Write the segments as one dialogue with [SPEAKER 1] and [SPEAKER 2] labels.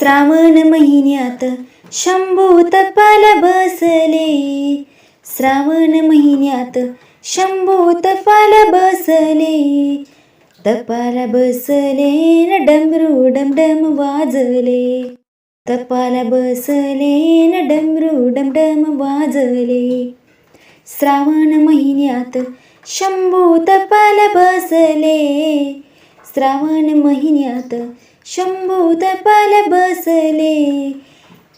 [SPEAKER 1] श्रावण महिन्यात शंभू तपाल बसले. श्रावण महिन्यात शंभू तपाल बसले. तपाल बसले न डमरू डमडम वाजले. तपाल बसले न डमरू डमडम वाजले. श्रावण महिन्यात शंभू तपाल बसले. श्रावण महिन्यात शंभू तपाला बसले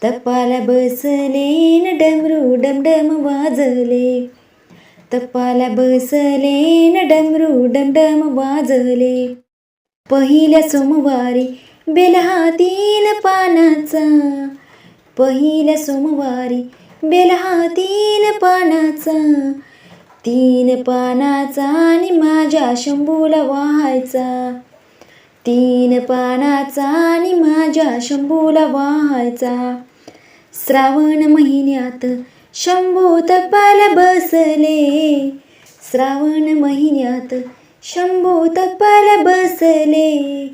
[SPEAKER 1] तपाला बसले न डमरू डमडम वाजले. तपाला बसले न डमरू डमडम वाजले. पहिल्या सोमवारी बेलहा तीन पानाचा पहिल्या सोमवारी बेलहातील पानाचा तीन पानाचा आणि माझ्या शंभूला वाहायचा. तीन पानाचा आणि माझ्या शंभूला व्हायचा. श्रावण महिन्यात शंभू तपाला बसले. श्रावण महिन्यात शंभू तपाला बसले.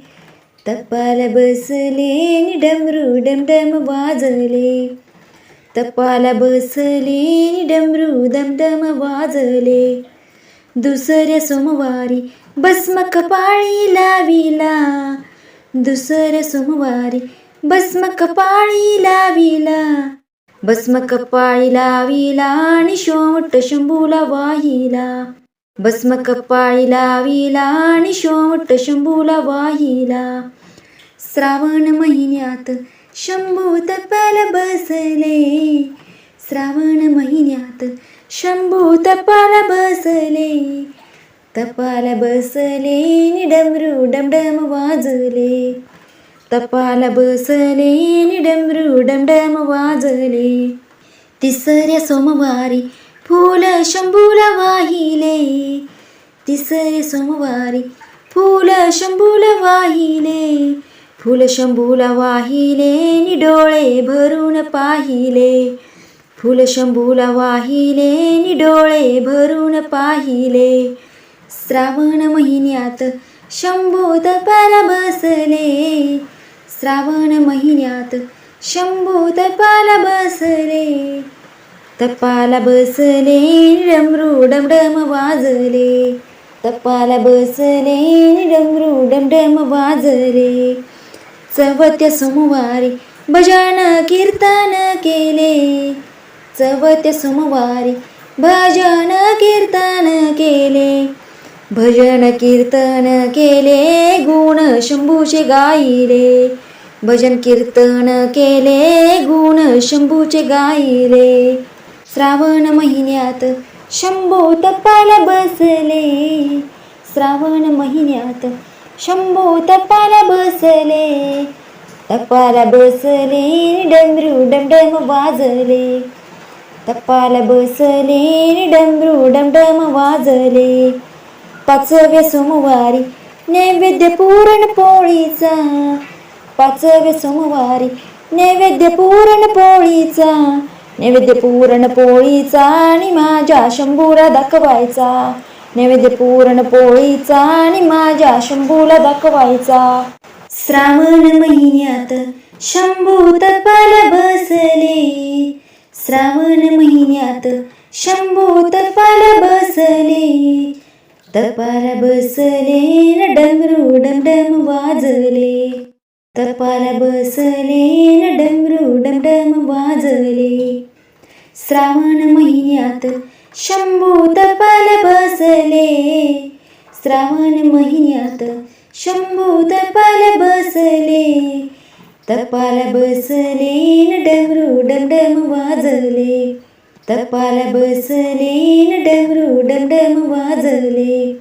[SPEAKER 1] तपाला बसले आणि डमरू डमडम वाजले. तपाला बसले आणि डमरू डमडम वाजले. दुसऱ्या सोमवारी भस्म कपाळी लाविला. दुसऱ्या सोमवारी भस्म कपाळी लाविला. भस्म कपाळी लाविला आणि शोट शंभूला वाहिला. भस्म कपाळी लाविला आणि शोट शंभूला वाहिला. श्रावण महिन्यात शंभू तपल बसले. श्रावण महिन्यात शंभू तपाला बसले. तपाला बसले निडमरू डमडम वाजले. तपाला बसले निडमरू डमडम वाजले. तिसऱ्या सोमवारी फुल शंभूला वाहिले. तिसरे सोमवारी फुल शंभूला वाहिले. फूल शंभूला वाहिले नि डोळे भरून पाहिले. फुलशंभूला वाहिले नि डोळे भरून पाहिले. श्रावण महिन्यात शंभू तपाला बसले श्रावण महिन्यात शंभू तपाला बसले तपाला बसले डमरू डमडम वाजले. तपाला बसले डमरू डमडम वाजले. चवत्या सोमवारी भजन कीर्तन केले. चवत्या सोमवारी. भजन कीर्तन केले. भजन कीर्तन केले. गुण शंभूचे गाईले भजन कीर्तन केले. गुण शंभूचे गाईले श्रावण महिन्यात शंभू तपाला बसले. श्रावण महिन्यात शंभू तपाला बसले. तपाला बसले. डमरू डमडम वाजले. तपाल बसले डमरू डमडम वाजले पाचव्या सोमवारी नैवेद्य पूरण पोळीचा पाचव्या सोमवारी नैवेद्य पूरण पोळीचा नैवेद्य पूरण पोळीचा आणि माझ्या शंभूला दाखवायचा नैवेद्य पुरण पोळीचा आणि माझ्या शंभूला दाखवायचा श्रावण महिन्यात शंभू तपाला बसले श्रावण महिन्यात शंभू तपाला बसले. तपाला बसले डमरू डमडम वाजले तपाला बसले डमरू डमडम वाजले श्रावण महिन्यात शंभू तपाला बसले. श्रावण महिन्यात शंभू तपाला बसले. तपाला बसले न डमरू डमडम वाजले. तपाला बसले न डमरू डमडम वाजले.